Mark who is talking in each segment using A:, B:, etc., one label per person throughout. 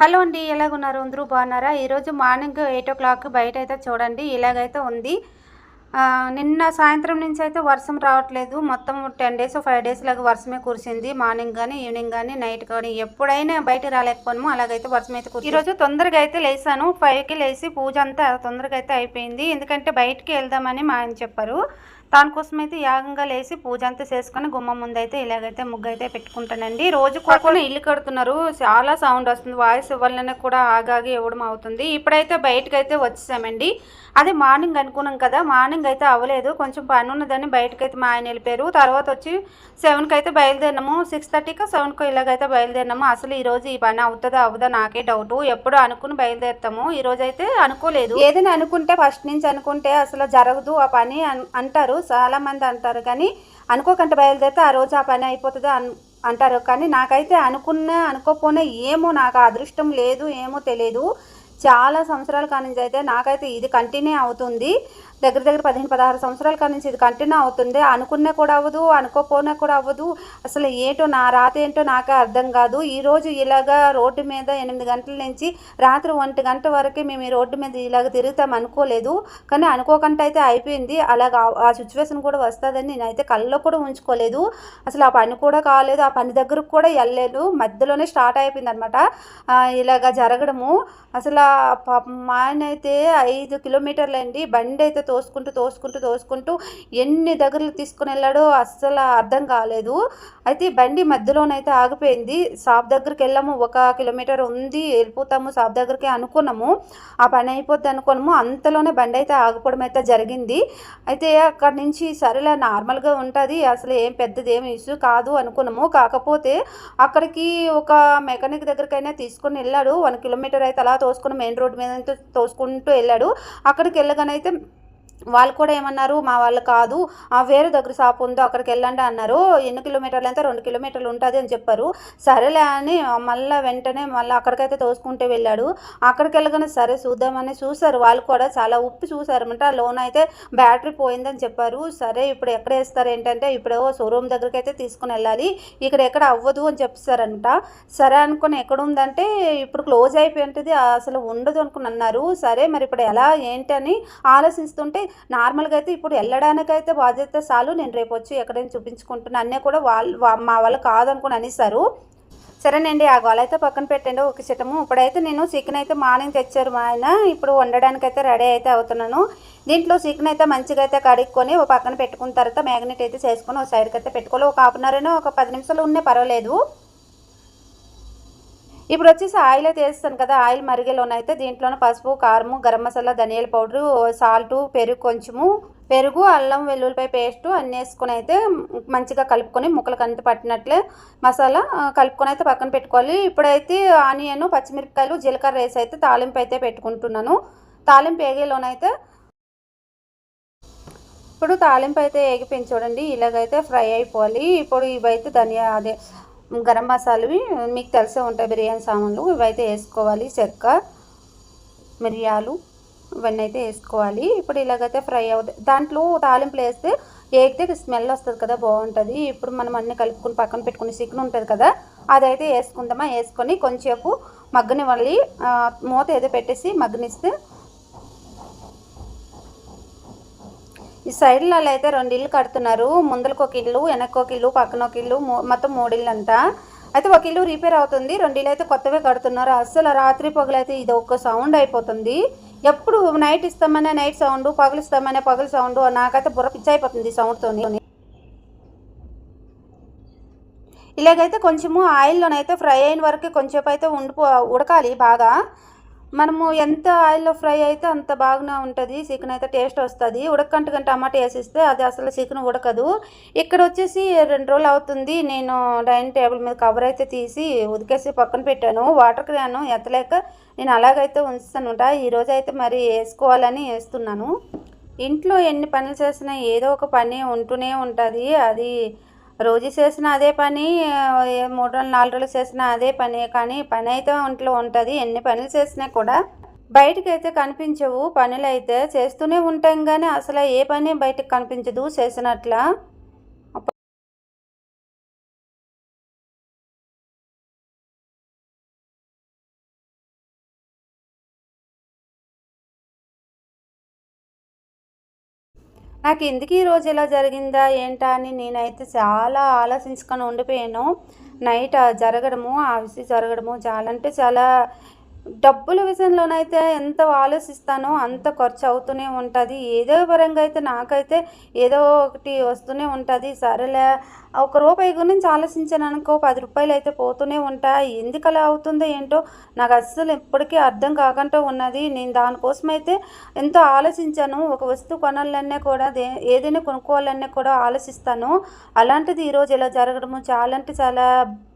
A: Hello అండి ఎలాగున్నారు? అందరూ బాగున్నారా? ఈరోజు మార్నింగ్ ఎయిట్ ఓ క్లాక్ బయట అయితే చూడండి ఇలాగైతే ఉంది. నిన్న సాయంత్రం నుంచి అయితే వర్షం రావట్లేదు. మొత్తం టెన్ డేస్ ఫైవ్ డేస్ లాగా వర్షమే కురిసింది. మార్నింగ్ కానీ ఈవినింగ్ కానీ నైట్ కానీ ఎప్పుడైనా బయట రాలేకపోయాము అలాగైతే వర్షం అయితే కురిసింది. ఈరోజు తొందరగా అయితే లేసాను. ఫైవ్కి లేచి పూజ అంతా తొందరగా అయితే అయిపోయింది. ఎందుకంటే బయటికి వెళ్దామని మా ఆయన చెప్పారు. దానికోసం అయితే యాగంగా లేచి పూజ అంతా చేసుకుని గుమ్మం ముందు అయితే ఇలాగైతే ముగ్గు అయితే పెట్టుకుంటానండి. రోజు పక్కన ఇల్లు కడుతున్నారు. చాలా సౌండ్ వస్తుంది. వాయిస్ వల్లనే కూడా ఆగాగి ఇవ్వడం అవుతుంది. ఇప్పుడైతే బయటకు అయితే వచ్చేసామండి. అది మార్నింగ్ అనుకున్నాం కదా. మార్నింగ్ అయితే అవ్వలేదు. కొంచెం పని ఉన్నదని బయటకు అయితే మా ఆయన వెళ్ళిపోయారు. తర్వాత వచ్చి సెవెన్కి అయితే బయలుదేరినాము. సిక్స్ థర్టీకి సెవెన్కి ఇలాగైతే బయలుదేరినాము. అసలు ఈ రోజు ఈ పని అవుతుందా అవుదా నాకే డౌట్. ఎప్పుడు అనుకుని బయలుదేరుతాము. ఈ రోజు అయితే అనుకోలేదు. ఏదైనా అనుకుంటే ఫస్ట్ నుంచి అనుకుంటే అసలు జరగదు ఆ పని అన్- అంటారు. చాలా మంది అంటారు కానీ అనుకోకుండా బయలుదేరితే ఆ రోజు ఆ పని అయిపోతుంది అన్ అంటారు. కానీ నాకైతే అనుకున్నా అనుకోకపోయినా ఏమో నాకు అదృష్టం లేదు ఏమో తెలియదు చాలా సంవత్సరాల కానించి అయితే నాకైతే ఇది కంటిన్యూ అవుతుంది. దగ్గర దగ్గర పదిహేను పదహారు సంవత్సరాల కానించి ఇది కంటిన్యూ అవుతుంది. అనుకున్నా కూడా అవ్వదు అనుకోపోయినా కూడా అవ్వదు. అసలు ఏంటో నా రాత ఏంటో నాకే అర్థం కాదు. ఈరోజు ఇలాగా రోడ్డు మీద ఎనిమిది గంటల నుంచి రాత్రి ఒంటి గంట వరకు మేము ఈ రోడ్డు మీద ఇలాగ తిరుగుతాం అనుకోలేదు. కానీ అనుకోకుండా అయితే అయిపోయింది. అలాగ ఆ- సిచ్యువేషన్ కూడా వస్తుందని నేనైతే కళ్ళలో కూడా ఉంచుకోలేదు. అసలు ఆ పని కూడా కాలేదు. ఆ పని దగ్గరకు కూడా వెళ్ళలేదు. మధ్యలోనే స్టార్ట్ అయిపోయింది అనమాట ఇలాగ జరగడము. అసలు పాపం మా ఆయన అయితే ఐదు కిలోమీటర్లు అండి. బండి అయితే తోసుకుంటూ తోసుకుంటూ తోసుకుంటూ ఎన్ని దగ్గరలు తీసుకుని వెళ్ళాడో అస్సలు అర్థం కాలేదు. అయితే బండి మధ్యలోనైతే ఆగిపోయింది. షాప్ దగ్గరికి వెళ్ళాము. ఒక కిలోమీటర్ ఉంది. వెళ్ళిపోతాము. షాప్ దగ్గరికి అనుకున్నాము. ఆ పని అయిపోద్ది అనుకున్నాము. అంతలోనే బండి అయితే ఆగిపోవడం అయితే జరిగింది. అయితే అక్కడి నుంచి సరేలే నార్మల్గా ఉంటుంది. అసలు ఏం పెద్దది ఏం ఇష్యూ కాదు అనుకున్నాము. కాకపోతే అక్కడికి ఒక మెకానిక్ దగ్గరికైనా తీసుకొని వెళ్ళాడు. వన్ కిలోమీటర్ అయితే అలా తోసుకుని మెయిన్ రోడ్ మీద అయితే తోసుకుంటూ వెళ్ళాడు. అక్కడికి వెళ్ళగానైతే వాళ్ళు కూడా ఏమన్నారు మా వాళ్ళు కాదు ఆ వేరే దగ్గర షాప్ ఉందో అక్కడికి వెళ్ళండి అన్నారు. ఎన్ని కిలోమీటర్లు అయితే రెండు కిలోమీటర్లు ఉంటుంది అని చెప్పారు. సరేలే అని మళ్ళీ వెంటనే మళ్ళీ అక్కడికైతే తోసుకుంటూ వెళ్ళాడు. అక్కడికి వెళ్ళగానే సరే చూద్దామని చూసారు వాళ్ళు కూడా చాలా ఉప్పి చూసారన్నమాట లోన్ అయితే బ్యాటరీ పోయిందని చెప్పారు. సరే ఇప్పుడు ఎక్కడ వేస్తారు ఏంటంటే ఇప్పుడు షోరూమ్ దగ్గరికి అయితే తీసుకుని వెళ్ళాలి. ఇక్కడ ఎక్కడ అవ్వదు అని చెప్పారంట సరే అనుకుని ఎక్కడ ఉందంటే ఇప్పుడు క్లోజ్ అయిపోయింటుంది అసలు ఉండదు అనుకుని అన్నారు. సరే మరి ఇప్పుడు ఎలా ఏంటని ఆలోచిస్తుంటే నార్మల్గా అయితే ఇప్పుడు వెళ్ళడానికైతే బాధ్యత చాలు నేను రేపు వచ్చి ఎక్కడైనా చూపించుకుంటున్నా అన్నీ కూడా వాళ్ళు మా వాళ్ళు కాదనుకుని అనేసారు సరేనండి ఆ గోల అయితే పక్కన పెట్టండి. ఒక చిటము. ఇప్పుడైతే నేను చికెన్ అయితే మార్నింగ్ తెచ్చారు మా ఆయన. ఇప్పుడు వండడానికి అయితే రెడీ అయితే అవుతున్నాను. దీంట్లో చికెన్ అయితే మంచిగా అయితే కడుక్కొని ఒక పక్కన పెట్టుకున్న తర్వాత మ్యాగ్నెట్ అయితే చేసుకొని ఒక సైడ్కి అయితే పెట్టుకోవాలి. ఒక హాఫ్ అన్ అవర్ అయినా ఒక పది నిమిషాలు ఉన్నా పర్వాలేదు. ఇప్పుడు వచ్చేసి ఆయిల్ అయితే వేస్తాను కదా ఆయిల్ మరిగేలోనైతే దీంట్లోనే పసుపు కారము గరం మసాలా ధనియాల పౌడరు సాల్టు పెరుగు కొంచెము. పెరుగు అల్లం వెల్లుల్లిపాయ పేస్ట్ అన్నీ వేసుకొని అయితే మంచిగా కలుపుకొని ముక్కలకు అంత పట్టినట్లే మసాలా కలుపుకొని అయితే పక్కన పెట్టుకోవాలి. ఇప్పుడైతే ఆనియన్ పచ్చిమిరపకాయలు జీలకర్ర వేసి అయితే తాలింపు అయితే పెట్టుకుంటున్నాను. తాలింపు వేగేలోనైతే ఇప్పుడు తాలింపు అయితే ఏగిపోయింది చూడండి ఇలాగైతే ఫ్రై అయిపోవాలి. ఇప్పుడు ఇవైతే ధనియా అదే గరం మసాలావి మీకు తెలిసే ఉంటాయి. బిర్యానీ సామాన్లు ఇవైతే వేసుకోవాలి. చెక్క మిరియాలు ఇవన్నీ అయితే వేసుకోవాలి. ఇప్పుడు ఇలాగైతే ఫ్రై అవుతాయి. దాంట్లో తాలింపులు వేస్తే వేగితే స్మెల్ వస్తుంది కదా బాగుంటుంది. ఇప్పుడు మనం అన్నీ కలుపుకొని పక్కన పెట్టుకుని చికెన్ ఉంటుంది కదా అదైతే వేసుకుందామా? వేసుకొని కొంచెంసేపు మగ్గనివ్వాలి. ఆ, మూత ఏదో పెట్టేసి మగ్గనిస్తే ఈ సైడ్లలో అయితే రెండు ఇల్లు కడుతున్నారు. ముందరకు ఒక ఇల్లు వెనక్కి ఒక ఇల్లు పక్కన ఒక ఇల్లు మూ- మొత్తం మూడు ఇల్లు అంతా అయితే ఒక ఇల్లు రిపేర్ అవుతుంది. రెండు ఇల్లు అయితే కొత్తవే కడుతున్నారు. అస్సలు రాత్రి పగలైతే ఇది ఒక సౌండ్ అయిపోతుంది. ఎప్పుడు నైట్ ఇస్తామనే నైట్ సౌండ్ పగులు ఇస్తామనే పగులు సౌండ్ నాకైతే బుర్ర పిచ్చి అయిపోతుంది సౌండ్తో సౌండ్తోని ఇలాగైతే కొంచెము ఆయిల్లోనైతే ఫ్రై అయిన వరకు కొంచెంసేపు అయితే ఉండిపో ఉడకాలి బాగా. మనము ఎంత ఆయిల్లో ఫ్రై అయితే అంత బాగానే ఉంటుంది చికెన్ అయితే టేస్ట్ వస్తుంది. ఉడకంట గంట టమాటా వేసిస్తే అది అసలు చికెన్ ఉడకదు. ఇక్కడ వచ్చేసి రెండు రోజులు అవుతుంది నేను డైనింగ్ టేబుల్ మీద కవర్ అయితే తీసి ఉదికేసి పక్కన పెట్టాను. వాటర్ క్రాను ఎత్తలేక నేను అలాగైతే ఉంచుతానుట. ఈరోజు అయితే మరి వేసుకోవాలని వేస్తున్నాను. ఇంట్లో ఎన్ని పనులు చేసినా ఏదో ఒక పని ఉంటూనే ఉంటుంది. అది రోజు చేసిన అదే పని మూడు రోజులు నాలుగు రోజులు చేసిన అదే పని కానీ పని అయితే ఒంట్లో ఉంటుంది. ఎన్ని పనులు చేసినా కూడా బయటకు అయితే కనిపించవు. పనులు అయితే చేస్తూనే ఉంటాం కానీ అసలు ఏ పని బయటకు కనిపించదు చేసినట్ల. నాకు ఎందుకు ఈరోజు ఇలా జరిగిందా ఏంటా అని నేనైతే చాలా ఆలోచించుకొని ఉండిపోయాను. నైట్ జరగడము ఆ విషయం జరగడము చాలా అంటే చాలా డబ్బుల విషయంలోనైతే ఎంత ఆలోచిస్తానో అంత ఖర్చు అవుతూనే ఉంటుంది. ఏదో పరంగా అయితే నాకైతే ఏదో ఒకటి వస్తూనే ఉంటుంది. సరేలే ఒక రూపాయి గురించి ఆలోచించాను అనుకో పది రూపాయలు అయితే పోతూనే ఉంటాయి. ఎందుకు అలా అవుతుందో ఏంటో నాకు అస్సలు ఇప్పటికీ అర్థం కాకుండా ఉన్నది. నేను దానికోసం అయితే ఎంతో ఆలోచించాను. ఒక వస్తువు కొనాలన్నా కూడా దే ఏదైనా కొనుక్కోవాలన్నా కూడా ఆలోచిస్తాను. అలాంటిది ఈరోజు ఇలా జరగడము చాలా అంటే చాలా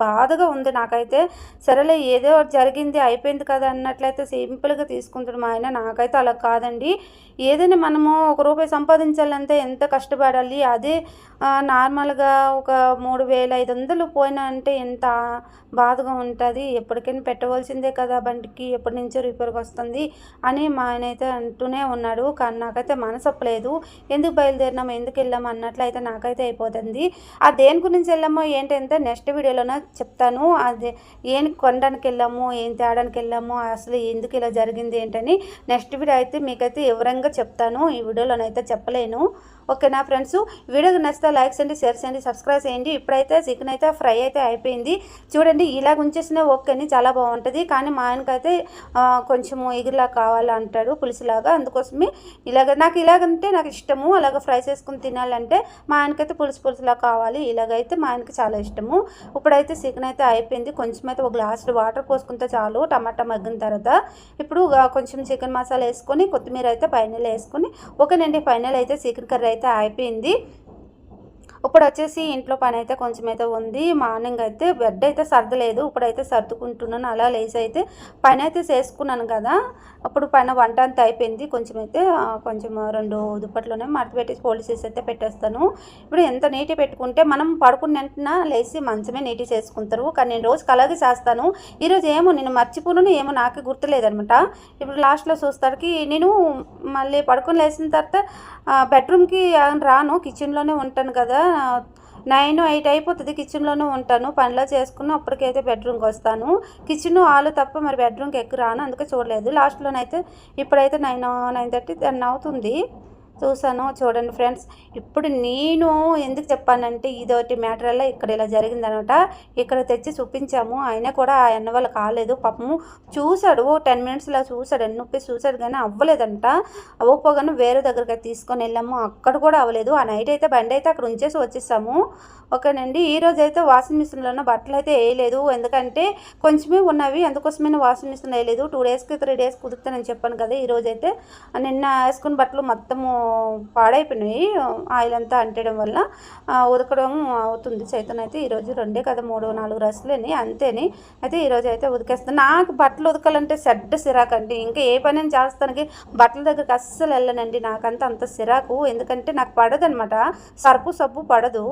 A: బాధగా ఉంది నాకైతే. సరేలే ఏదో ఒకటి జరిగింది అయిపోయింది కదా అన్నట్లయితే సింపుల్గా తీసుకుంటాడు మా ఆయన. నాకైతే అలా కాదండి. ఏదైనా మనము ఒక రూపాయి సంపాదించాలంటే ఎంత కష్టపడాలి? అదే నార్మల్గా ఒక ఒక మూడు వేల ఐదు వందలు పోయినా అంటే ఎంత బాధగా ఉంటుంది? ఎప్పటికైనా పెట్టవలసిందే కదా బండికి ఎప్పటి నుంచో రిపేర్కి వస్తుంది అని మా ఆయన అయితే అంటూనే ఉన్నాడు. కానీ నాకైతే మనసప్పలేదు ఎందుకు బయలుదేరినాము ఎందుకు వెళ్ళాము అన్నట్లయితే నాకైతే అయిపోతుంది. ఆ దేని గురించి వెళ్ళామో ఏంటంటే నెక్స్ట్ వీడియోలోనే చెప్తాను. అది ఏం కొనడానికి వెళ్ళాము? ఏం తేడానికి వెళ్ళాము? అసలు ఎందుకు ఇలా జరిగింది ఏంటని నెక్స్ట్ వీడియో అయితే మీకైతే వివరంగా చెప్తాను. ఈ వీడియోలోనైతే చెప్పలేను. ఓకేనా ఫ్రెండ్స్ వీడియోకి నచ్చితే లైక్ చేయండి షేర్ చేయండి సబ్స్క్రైబ్ చేయండి. ఇప్పుడైతే చికెన్ అయితే ఫ్రై అయితే అయిపోయింది. చూడండి ఇలాగ ఉంచేసిన ఓకేని చాలా బాగుంటుంది. కానీ మా ఆయనకైతే కొంచెము ఎగురులా కావాలంటాడు పులుసులాగా. అందుకోసమే ఇలాగ నాకు ఇలాగంటే నాకు ఇష్టము. అలాగ ఫ్రై చేసుకుని తినాలంటే మా ఆయనకైతే పులుసు పులుసులా కావాలి. ఇలాగైతే మా ఆయనకి చాలా ఇష్టము. ఇప్పుడైతే చికెన్ అయితే అయిపోయింది. కొంచెం అయితే ఒక గ్లాసులు వాటర్ పోసుకుంటే చాలు. టమాటా మగ్గిన తర్వాత ఇప్పుడు కొంచెం చికెన్ మసాలా వేసుకొని కొత్తిమీర అయితే పైనల్ వేసుకొని ఓకేనండి ఫైనల్ అయితే చికెన్ కర్రీ అయితే అయిపోయింది ఇప్పుడు వచ్చేసి ఇంట్లో పని అయితే కొంచెం అయితే ఉంది. మార్నింగ్ అయితే బెడ్ అయితే సర్దలేదు. ఇప్పుడైతే సర్దుకుంటున్నాను. అలా లేచి అయితే పని అయితే చేసుకున్నాను కదా. అప్పుడు పైన వంట అంతా అయిపోయింది. కొంచెం అయితే కొంచెం రెండు దుప్పట్లోనే మడత పెట్టేసి పోలీసెస్ అయితే పెట్టేస్తాను. ఇప్పుడు ఎంత నీటి పెట్టుకుంటే మనం పడుకున్న వెంటనే లేచి మంచమే నీటి చేసుకుంటారు. కానీ నేను రోజుకి అలాగే చేస్తాను. ఈరోజు ఏమో నేను మర్చిపోను ఏమో నాకే గుర్తులేదనమాట. ఇప్పుడు లాస్ట్లో చూస్తాడికి నేను మళ్ళీ పడుకొని లేచిన తర్వాత బెడ్రూమ్కి రాను కిచెన్లోనే ఉంటాను కదా. నైన్ ఎయిట్ అయిపోతుంది కిచెన్లోనూ ఉంటాను. పనిలో చేసుకుని అప్పటికైతే బెడ్రూమ్కి వస్తాను. కిచెన్ హాల్ తప్ప మరి బెడ్రూమ్కి ఎక్కువ రాను అందుకే చూడలేదు. లాస్ట్లోనైతే ఇప్పుడైతే నైన్ నైన్ థర్టీ టెన్ అవుతుంది. చూసాను చూడండి ఫ్రెండ్స్ ఇప్పుడు నేను ఎందుకు చెప్పానంటే ఇదొకటి మ్యాటర్ అలా ఇక్కడ ఇలా జరిగిందనమాట. ఇక్కడ తెచ్చి చూపించాము. అయినా కూడా ఆ అన్న వాళ్ళు కాలేదు. పాపము చూశాడు. టెన్ మినిట్స్లో చూశాడు. అన్ని నొప్పి చూశాడు కానీ అవ్వలేదంట. అవ్వకపోగానే వేరే దగ్గరికి తీసుకొని వెళ్ళాము. అక్కడ కూడా అవ్వలేదు. ఆ నైట్ అయితే బండి అయితే అక్కడ ఉంచేసి వచ్చేసాము. ఓకేనండి. ఈ రోజు అయితే వాషింగ్ మిషన్లోనే బట్టలు అయితే వేయలేదు. ఎందుకంటే కొంచెమే ఉన్నవి. అందుకోసమే వాషింగ్ మిషన్ వేయలేదు. టూ డేస్కి త్రీ డేస్ కుదురుతానని చెప్పాను కదా ఈ నిన్న వేసుకున్న బట్టలు మొత్తము పాడైపోయినాయి. ఆయిల్ అంతా అంటడం వల్ల ఉదకడం అవుతుంది. చైతన్ అయితే ఈరోజు రెండే కదా మూడు నాలుగు రసలేని అంతేని అయితే ఈరోజు అయితే ఉతికేస్తాను నాకు బట్టలు ఉతకాలంటే సెడ్డ సిరాకండి ఇంకా ఏ పని చేస్తానికి? బట్టల దగ్గరికి అస్సలు వెళ్ళనండి. నాకంతా అంత సిరాకు. ఎందుకంటే నాకు పడదనమాట. సర్పు సబ్బు పడదు.